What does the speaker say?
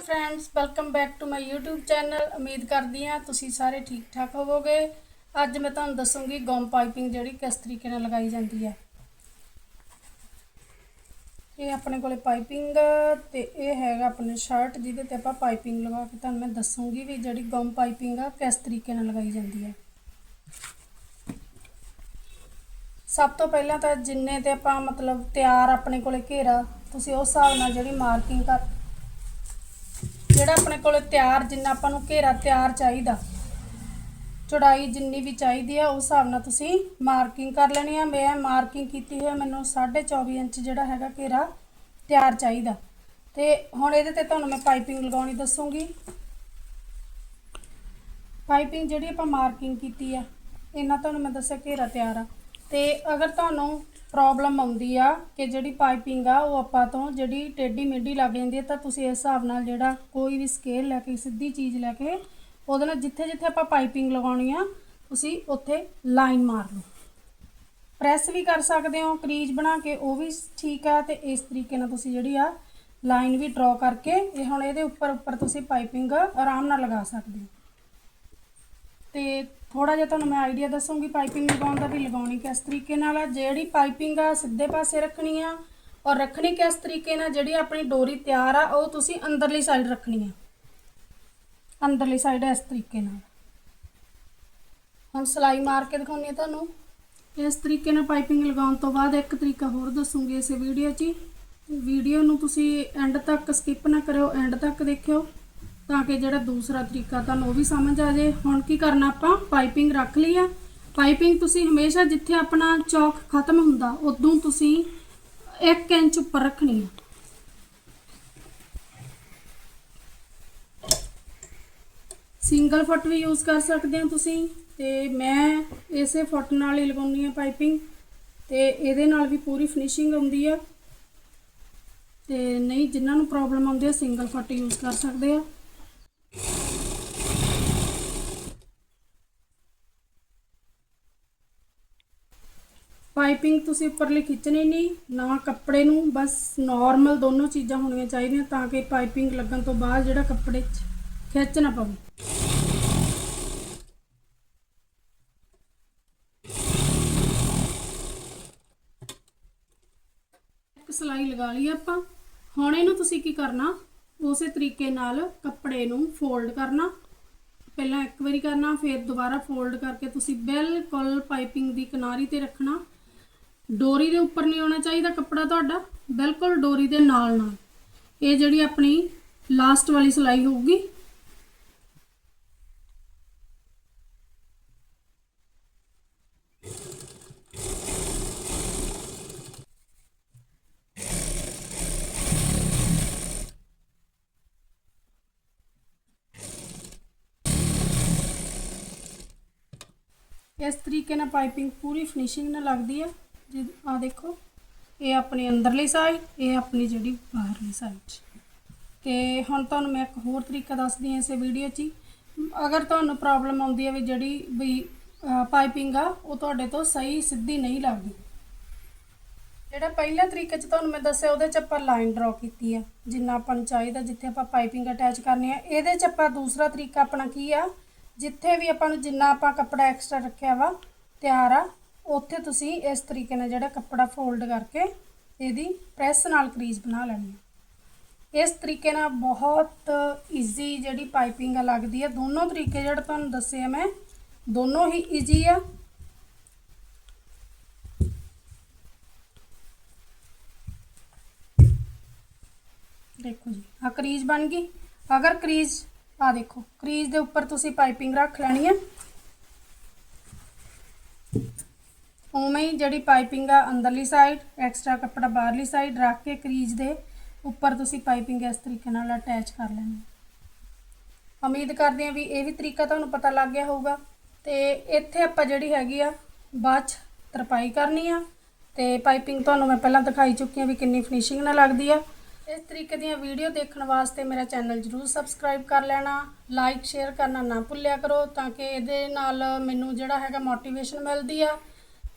Friends welcome back to my YouTube channel ਉਮੀਦ ਕਰਦੀ ਹਾਂ ਤੁਸੀਂ ਸਾਰੇ ਠੀਕ ਠਾਕ ਹੋਵੋਗੇ। ਅੱਜ ਮੈਂ ਤੁਹਾਨੂੰ ਦੱਸੂੰਗੀ ਗਮ ਪਾਈਪਿੰਗ ਜਿਹੜੀ ਕਿਸ ਤਰੀਕੇ ਨਾਲ ਲਗਾਈ ਜਾਂਦੀ ਹੈ। ਇਹ ਆਪਣੇ ਕੋਲੇ ਪਾਈਪਿੰਗ ਤੇ ਇਹ ਹੈਗਾ ਆਪਣੇ ਸ਼ਰਟ ਜਿਹਦੇ ਤੇ ਆਪਾਂ ਪਾਈਪਿੰਗ ਲਗਾ ਕੇ ਤੁਹਾਨੂੰ ਮੈਂ ਦੱਸੂੰਗੀ ਵੀ ਜਿਹੜੀ ਗਮ ਪਾਈਪਿੰਗ ਆ ਕਿਸ ਤਰੀਕੇ ਨਾਲ ਲਗਾਈ ਜਾਂਦੀ ਹੈ। ਸਭ ਤੋਂ ਪਹਿਲਾਂ ਤਾਂ ਜਿੰਨੇ ਤੇ ਆਪਾਂ ਮਤਲਬ ਤਿਆਰ ਆਪਣੇ ਕੋਲੇ ਘੇਰਾ, ਤੁਸੀਂ ਉਸ ਹਿਸਾਬ ਨਾਲ ਜਿਹੜੀ ਮਾਰਕਿੰਗ ਕਰ ਜਿਹੜਾ ਆਪਣੇ ਕੋਲ ਤਿਆਰ ਜਿੰਨਾ ਆਪਾਂ ਨੂੰ ਘੇਰਾ ਤਿਆਰ ਚਾਹੀਦਾ ਚੌੜਾਈ ਜਿੰਨੀ ਵੀ ਚਾਹੀਦੀ ਆ ਉਸ ਹਿਸਾਬ ਨਾਲ ਤੁਸੀਂ ਮਾਰਕਿੰਗ ਕਰ ਲੈਣੀ ਆ। ਮੈਂ ਮਾਰਕਿੰਗ ਕੀਤੀ ਹੋਈ ਆ, ਮੈਨੂੰ 24.5 ਇੰਚ ਜਿਹੜਾ ਹੈਗਾ ਘੇਰਾ ਤਿਆਰ ਚਾਹੀਦਾ। ਤੇ ਹੁਣ ਇਹਦੇ ਤੇ ਤੁਹਾਨੂੰ ਮੈਂ ਪਾਈਪਿੰਗ ਲਗਾਉਣੀ ਦੱਸੂਗੀ। ਪਾਈਪਿੰਗ ਜਿਹੜੀ ਆਪਾਂ ਮਾਰਕਿੰਗ ਕੀਤੀ ਆ ਇਹਨਾਂ ਤੁਹਾਨੂੰ ਮੈਂ ਦੱਸਿਆ ਘੇਰਾ ਤਿਆਰ ਆ। ਤੇ ਅਗਰ ਤੁਹਾਨੂੰ ਪ੍ਰੋਬਲਮ ਆਉਂਦੀ ਆ ਕਿ ਜਿਹੜੀ ਪਾਈਪਿੰਗ ਆ ਉਹ ਆਪਾਂ ਤੋਂ ਜਿਹੜੀ ਟੇਢੀ ਮੇਢੀ ਲੱਗ ਜਾਂਦੀ ਹੈ ਤਾਂ ਤੁਸੀਂ ਇਸ ਹਿਸਾਬ ਨਾਲ ਜਿਹੜਾ ਕੋਈ ਵੀ ਸਕੇਲ ਲੈ ਕੇ, ਸਿੱਧੀ ਚੀਜ਼ ਲੈ ਕੇ ਉਹਦੇ ਨਾਲ ਜਿੱਥੇ ਜਿੱਥੇ ਆਪਾਂ ਪਾਈਪਿੰਗ ਲਗਾਉਣੀ ਆ, ਤੁਸੀਂ ਉੱਥੇ ਲਾਈਨ ਮਾਰ ਲਓ। ਪ੍ਰੈਸ ਵੀ ਕਰ ਸਕਦੇ ਹੋ, ਕਰੀਜ ਬਣਾ ਕੇ ਉਹ ਵੀ ਠੀਕ ਆ ਤੇ ਇਸ ਤਰੀਕੇ ਨਾਲ ਤੁਸੀਂ ਜਿਹੜੀ ਆ ਲਾਈਨ ਵੀ ਡਰਾ ਕਰਕੇ ਇਹ ਹੁਣ ਇਹਦੇ ਉੱਪਰ ਉੱਪਰ ਤੁਸੀਂ ਪਾਈਪਿੰਗ ਆਰਾਮ ਨਾਲ ਲਗਾ ਸਕਦੇ ਹੋ। ਤੇ ਥੋੜਾ ਜਿਹਾ ਤੁਹਾਨੂੰ ਮੈਂ ਆਈਡੀਆ ਦੱਸੂੰਗੀ ਪਾਈਪਿੰਗ ਲਗਾਉਣ ਦਾ ਵੀ ਲਗਾਉਣੀ ਕਿਸ ਤਰੀਕੇ ਨਾਲ ਆ, ਜਿਹੜੀ ਪਾਈਪਿੰਗ ਆ ਸਿੱਧੇ ਪਾਸੇ ਰੱਖਣੀ ਆ ਔਰ ਰੱਖਣੀ ਕਿਸ ਤਰੀਕੇ ਨਾਲ, ਜਿਹੜੀ ਆਪਣੀ ਡੋਰੀ ਤਿਆਰ ਆ, ਉਹ ਤੁਸੀਂ ਅੰਦਰਲੀ ਸਾਈਡ ਰੱਖਣੀ ਆ। ਅੰਦਰਲੀ ਸਾਈਡ ਇਸ ਤਰੀਕੇ ਨਾਲ। ਹੁਣ ਸਲਾਈ ਮਾਰ ਕੇ ਦਿਖਾਉਣੀ ਆ ਤੁਹਾਨੂੰ। ਇਸ ਤਰੀਕੇ ਨਾਲ ਪਾਈਪਿੰਗ ਲਗਾਉਣ ਤੋਂ ਬਾਅਦ ਇੱਕ ਤਰੀਕਾ ਹੋਰ ਦੱਸੂਗੀ ਇਸ ਵੀਡੀਓ 'ਚ ਹੀ। ਵੀਡੀਓ ਨੂੰ ਤੁਸੀਂ ਐਂਡ ਤੱਕ ਸਕਿਪ ਨਾ ਕਰਿਓ ਐਂਡ ਤੱਕ ਦੇਖਿਓ। ਤਾਂ ਕਿ ਜਿਹੜਾ ਦੂਸਰਾ ਤਰੀਕਾ ਤੁਹਾਨੂੰ ਉਹ ਵੀ ਸਮਝ ਆ ਜਾਏ। ਹੁਣ ਕੀ ਕਰਨਾ ਆਪਾਂ? ਪਾਈਪਿੰਗ ਰੱਖ ਲਈ ਆ। ਪਾਈਪਿੰਗ ਤੁਸੀਂ ਹਮੇਸ਼ਾ ਜਿੱਥੇ ਆਪਣਾ ਚੌਕ ਖਤਮ ਹੁੰਦਾ, ਉਦੋਂ ਤੁਸੀਂ 1 ਇੰਚ ਉੱਪਰ ਰੱਖਣੀ ਹੈ ਸਿੰਗਲ ਫੁੱਟ ਵੀ ਯੂਜ਼ ਕਰ ਸਕਦੇ ਹੋ ਤੁਸੀਂ ਤੇ ਮੈਂ ਇਸੇ ਫੁੱਟ ਨਾਲ ਹੀ ਲਗਾਉਣੀ ਆ ਪਾਈਪਿੰਗ ਤੇ ਇਹਦੇ ਨਾਲ ਵੀ ਪੂਰੀ ਫਿਨਿਸ਼ਿੰਗ ਆਉਂਦੀ ਆ। ਤੇ ਨਹੀਂ, ਜਿਨ੍ਹਾਂ ਨੂੰ ਪ੍ਰੋਬਲਮ ਆਉਂਦੀ ਆ ਸਿੰਗਲ ਫੁੱਟ ਯੂਜ਼ ਕਰ ਸਕਦੇ ਆ। ਪਾਈਪਿੰਗ ਤੁਸੀਂ ਉੱਪਰਲੀ ਖਿੱਚਣੀ ਨਹੀਂ, ਨਾ ਕੱਪੜੇ ਨੂੰ, ਬਸ ਨਾਰਮਲ ਦੋਨੋਂ ਚੀਜ਼ਾਂ ਹੋਣੀਆਂ ਚਾਹੀਦੀਆਂ ਤਾਂ ਕਿ ਪਾਈਪਿੰਗ ਲੱਗਣ ਤੋਂ ਬਾਅਦ ਜਿਹੜਾ ਕੱਪੜੇ 'ਚ ਖਿੱਚ ਨਾ ਪਵੇ। ਇੱਕ ਸਲਾਈ ਲਗਾ ਲਈ ਆਪਾਂ। ਹੁਣ ਇਹਨੂੰ ਤੁਸੀਂ ਕੀ ਕਰਨਾ? ਉਸੇ ਤਰੀਕੇ ਨਾਲ ਕੱਪੜੇ ਨੂੰ ਫੋਲਡ ਕਰਨਾ। ਪਹਿਲਾਂ ਇੱਕ ਵਾਰੀ ਕਰਨਾ, ਫਿਰ ਦੁਬਾਰਾ ਫੋਲਡ ਕਰਕੇ ਤੁਸੀਂ ਬਿਲਕੁਲ ਪਾਈਪਿੰਗ ਦੀ ਕਿਨਾਰੀ ਤੇ ਰੱਖਣਾ। ਡੋਰੀ ਦੇ ਉੱਪਰ ਨਹੀਂ ਆਉਣਾ ਚਾਹੀਦਾ ਕੱਪੜਾ ਤੁਹਾਡਾ। ਬਿਲਕੁਲ ਡੋਰੀ ਦੇ ਨਾਲ ਨਾਲ। ਇਹ ਜਿਹੜੀ ਆਪਣੀ ਲਾਸਟ ਵਾਲੀ ਸਲਾਈ ਹੋਊਗੀ। ਇਸ ਤਰੀਕੇ ਨਾਲ ਪਾਈਪਿੰਗ ਪੂਰੀ ਫਿਨਿਸ਼ਿੰਗ ਨਾਲ ਲੱਗਦੀ ਹੈ ਜੇ ਆ ਦੇਖੋ। ਇਹ ਆਪਣੀ ਅੰਦਰਲੀ ਸਾਈਡ ਇਹ ਆਪਣੀ ਜਿਹੜੀ ਬਾਹਰਲੀ ਸਾਈਡ ਤੇ ਹੁਣ ਤੁਹਾਨੂੰ ਮੈਂ ਇੱਕ ਹੋਰ ਤਰੀਕਾ ਦੱਸਦੀ ਹਾਂ ਇਸੇ ਵੀਡੀਓ 'ਚ ਹੀ। ਅਗਰ ਤੁਹਾਨੂੰ ਪ੍ਰੋਬਲਮ ਆਉਂਦੀ ਹੈ ਵੀ ਜਿਹੜੀ ਵੀ ਪਾਈਪਿੰਗ ਆ, ਉਹ ਤੁਹਾਡੇ ਤੋਂ ਸਹੀ, ਸਿੱਧੀ ਨਹੀਂ ਲੱਗਦੀ। ਜਿਹੜਾ ਪਹਿਲਾ ਤਰੀਕਾ 'ਚ ਤੁਹਾਨੂੰ ਮੈਂ ਦੱਸਿਆ, ਉਹਦੇ 'ਚ ਆਪਾਂ ਲਾਈਨ ਡਰਾ ਕੀਤੀ ਆ। ਜਿੰਨਾ ਆਪਾਂ ਨੂੰ ਚਾਹੀਦਾ, ਜਿੱਥੇ ਆਪਾਂ ਪਾਈਪਿੰਗ ਅਟੈਚ ਕਰਨੀ ਆ। ਇਹਦੇ 'ਚ ਆਪਾਂ ਦੂਸਰਾ ਤਰੀਕਾ ਆਪਣਾ ਕੀ ਆ? ਜਿੱਥੇ ਵੀ ਆਪਾਂ ਨੂੰ ਜਿੰਨਾ ਆਪਾਂ ਕੱਪੜਾ ਐਕਸਟਰਾ ਰੱਖਿਆ ਵਾ, ਤਿਆਰ ਆ ਉੱਥੇ ਤੁਸੀਂ ਇਸ ਤਰੀਕੇ ਨਾਲ ਜਿਹੜਾ ਕੱਪੜਾ ਫੋਲਡ ਕਰਕੇ ਇਹਦੀ ਪ੍ਰੈਸ ਨਾਲ ਕਰੀਜ਼ ਬਣਾ ਲੈਣੀ ਹੈ। ਇਸ ਤਰੀਕੇ ਨਾਲ ਬਹੁਤ ਈਜ਼ੀ ਜਿਹੜੀ ਪਾਈਪਿੰਗ ਆ ਲੱਗਦੀ ਹੈ। ਦੋਨੋਂ ਤਰੀਕੇ ਜਿਹੜੇ ਤੁਹਾਨੂੰ ਦੱਸਿਆ ਮੈਂ, ਦੋਨੋਂ ਹੀ ਈਜ਼ੀ ਆ। ਦੇਖੋ ਜੀ ਆ ਕਰੀਜ਼ ਬਣ ਗਈ। ਅਗਰ ਕਰੀਜ਼ ਆ ਦੇਖੋ ਕਰੀਜ਼ ਦੇ ਉੱਪਰ ਤੁਸੀਂ ਪਾਈਪਿੰਗ ਰੱਖ ਲੈਣੀ ਹੈ। ਉਵੇਂ ਹੀ ਜਿਹੜੀ ਪਾਈਪਿੰਗ ਆ ਅੰਦਰਲੀ ਸਾਈਡ ਐਕਸਟਰਾ ਕੱਪੜਾ ਬਾਹਰਲੀ ਸਾਈਡ ਰੱਖ ਕੇ ਕਰੀਜ਼ ਦੇ ਉੱਪਰ ਤੁਸੀਂ ਪਾਈਪਿੰਗ ਇਸ ਤਰੀਕੇ ਨਾਲ ਅਟੈਚ ਕਰ ਲੈਣੀ। ਉਮੀਦ ਕਰਦੇ ਹਾਂ ਵੀ ਇਹ ਵੀ ਤਰੀਕਾ ਤੁਹਾਨੂੰ ਪਤਾ ਲੱਗ ਗਿਆ ਹੋਊਗਾ। ਤੇ ਇੱਥੇ ਆਪਾਂ ਜਿਹੜੀ ਹੈਗੀ ਆ, ਬਾਅਦ ਚ ਤਰਪਾਈ ਕਰਨੀ ਆ। ਤੇ ਪਾਈਪਿੰਗ ਤੁਹਾਨੂੰ ਮੈਂ ਪਹਿਲਾਂ ਦਿਖਾਈ ਚੁੱਕੀ ਹਾਂ ਵੀ ਕਿੰਨੀ ਫਿਨਿਸ਼ਿੰਗ ਨਾਲ ਲੱਗਦੀ ਆ। ਇਸ ਤਰੀਕੇ ਦੀਆਂ ਵੀਡੀਓ ਦੇਖਣ ਵਾਸਤੇ ਮੇਰਾ ਚੈਨਲ ਜਰੂਰ ਸਬਸਕ੍ਰਾਈਬ ਕਰ ਲੈਣਾ। ਲਾਈਕ ਸ਼ੇਅਰ ਕਰਨਾ ਨਾ ਭੁੱਲਿਆ ਕਰੋ ਤਾਂ ਕਿ ਇਹਦੇ ਨਾਲ ਮੈਨੂੰ ਜਿਹੜਾ ਹੈਗਾ ਮੋਟੀਵੇਸ਼ਨ ਮਿਲਦੀ ਆ।